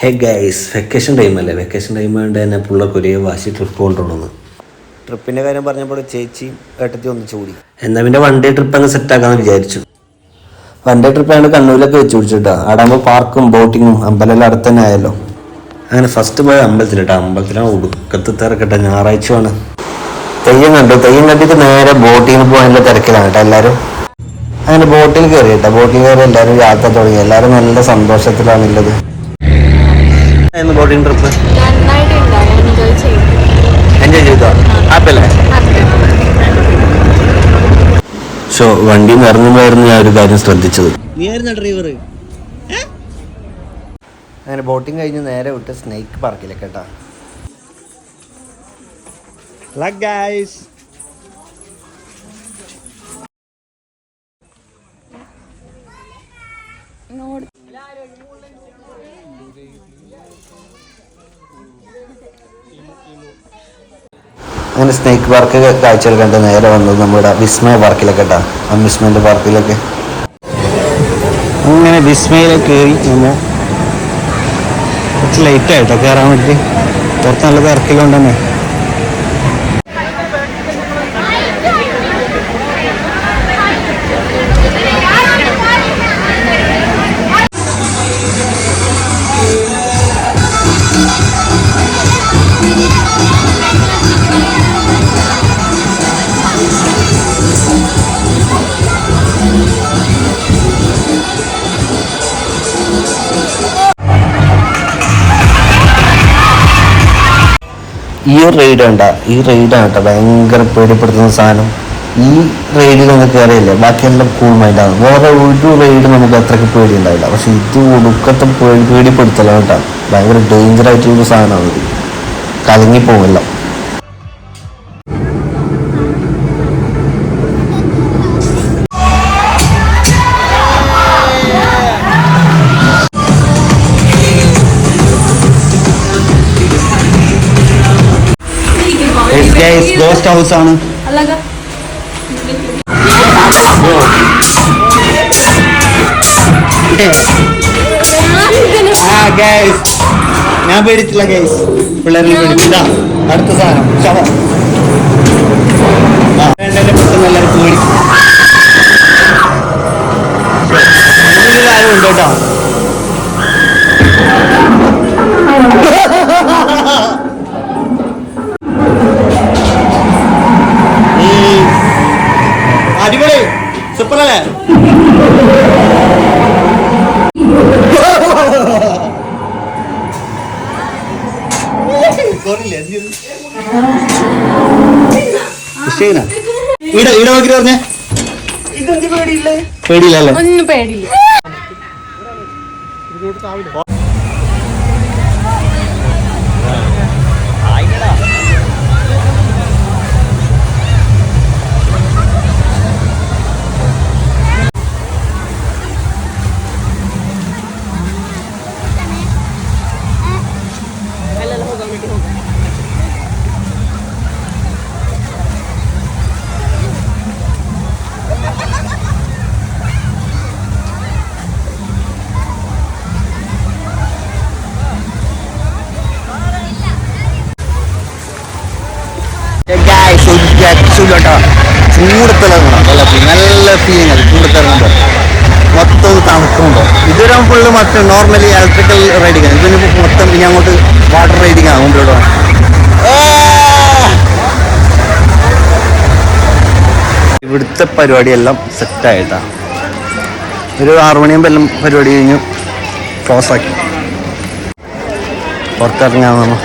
ഹേ guys vacation time അല്ലേ? Vacation time ആയതുകൊണ്ട് തന്നെ പിള്ളേർക്ക് ഒരേ വാശി ട്രിപ്പ് കൊണ്ടുപോകണമെന്ന് ട്രിപ്പിന്റെ കാര്യം പറഞ്ഞപ്പോൾ ചേച്ചി ഏട്ടത്തി ഒന്ന് ചൂടി. എന്നാൽ പിന്നെ വൺ ഡേ ട്രിപ്പ് അങ്ങ് സെറ്റ് ആക്കാമെന്ന് വിചാരിച്ചു. വൺ ഡേ ട്രിപ്പ് ആണ് കണ്ണൂരിലൊക്കെ വെച്ച് പിടിച്ചിട്ടാ. ആടാകുമ്പോൾ പാർക്കും ബോട്ടിങ്ങും അമ്പലമെല്ലാം അടുത്ത് തന്നെ ആയല്ലോ. അങ്ങനെ ഫസ്റ്റ് പോയ അമ്പലത്തിലിട്ടാ അമ്പലത്തിലാണ് ഒടുക്കത്ത് തിരക്കട്ടെ. ഞായറാഴ്ചയാണ് തെയ്യം കണ്ടു. തെയ്യം കണ്ടിട്ട് നേരെ ബോട്ടിങ്ങിന് പോകാനുള്ള തിരക്കിലാണ് കേട്ടോ എല്ലാവരും അങ്ങനെ ബോട്ടിൽ കയറി കേട്ടോ ബോട്ടിൽ കയറി എല്ലാവരും യാത്ര തുടങ്ങി. എല്ലാവരും നല്ല സന്തോഷത്തിലാണുള്ളത്. ബോട്ടിംഗ് ട്രിപ്പ് എൻജോയ് ചെയ്തു? എൻജോയ് ചെയ്തോ ഹാപ്പിയല്ലേ സോ വണ്ടി നിറഞ്ഞുമായിരുന്നു ഞാൻ ഒരു കാര്യം ശ്രദ്ധിച്ചത്. ഡ്രൈവർ അങ്ങനെ ബോട്ടിംഗ് കഴിഞ്ഞ് നേരെ വിട്ട് സ്നേക്ക് പാർക്കിലേക്ക് കേട്ടാ. ഗൈസ് നോട് അങ്ങനെ സ്നേക്ക് പാർക്ക് കാഴ്ചകൾ കണ്ട് നേരെ വന്നത് നമ്മുടെ വിസ്മയ പാർക്കിലൊക്കെ കേട്ടാ. അമ്യൂസ്മെന്റ് പാർക്കിലൊക്കെ അങ്ങനെ വിസ്മയിലേക്ക് കയറി നമ്മൾ കുറച്ച് ലേറ്റായിട്ടോ കയറാൻ വേണ്ടി. പുറത്ത് നല്ല തിരക്കിലുണ്ട് ഈ ഒരു റെയ്ഡ് കണ്ട ഈ റൈഡാണ് കേട്ടോ ഭയങ്കര പേടിപ്പെടുത്തുന്ന സാധനം. ഈ റെയ്ഡിൽ നമുക്ക് കയറിയില്ലേ ബാക്കിയെല്ലാം കൂൾ മൈൻഡാണ് വേറെ ഒരു റെയ്ഡ് നമുക്ക് അത്രയ്ക്ക് പേടി ഉണ്ടാവില്ല പക്ഷെ ഇത് ഒടുക്കത്തെ പേടി പേടിപ്പെടുത്തലാണ് കേട്ടോ. ഭയങ്കര ഡേഞ്ചർ ആയിട്ടുള്ള സാധനമാണ് ഇത്. ഗൈസ് ഗോസ്റ്റ് ഹൗസ് ആണ്. ആ ഗൈസ് ഞാൻ പേടിച്ചില്ല ഗൈസ് പിള്ളേരെ പേടിച്ചില്ല അടുത്ത സാധനം. ശവ പെട്ടെന്ന് എല്ലാവരും പേടി കാര്യം ഉണ്ട് കേട്ടോ. ഇവിടെ ഇവിടെ നോക്കി പറഞ്ഞേ. പേടിയില്ലല്ലേ? ഒന്നും പേടിയില്ല. ചൂടത്തിലിറങ്ങണം വെള്ളത്തിൽ നല്ല ഫീലിംഗ് അത് ചൂടത്തിറങ്ങുമ്പോൾ മൊത്തം തണുക്കുമ്പോൾ ഇതൊരു ഫുള്ള് മറ്റേ നോർമലി ഇലക്ട്രിക്കൽ റൈഡിങ് ആണ്. ഇതിന് മൊത്തം പിന്നെ അങ്ങോട്ട് വാട്ടർ റൈഡിങ് ആണ് മുമ്പോട്ട് ഇവിടുത്തെ പരിപാടിയെല്ലാം സെറ്റായിട്ടാണ് ഒരു ആറു മണിയാകുമ്പോൾ എല്ലാം പരിപാടി കഴിഞ്ഞു ക്ലോസ് ആക്കി. പുറത്തിറങ്ങാൻ നമ്മൾ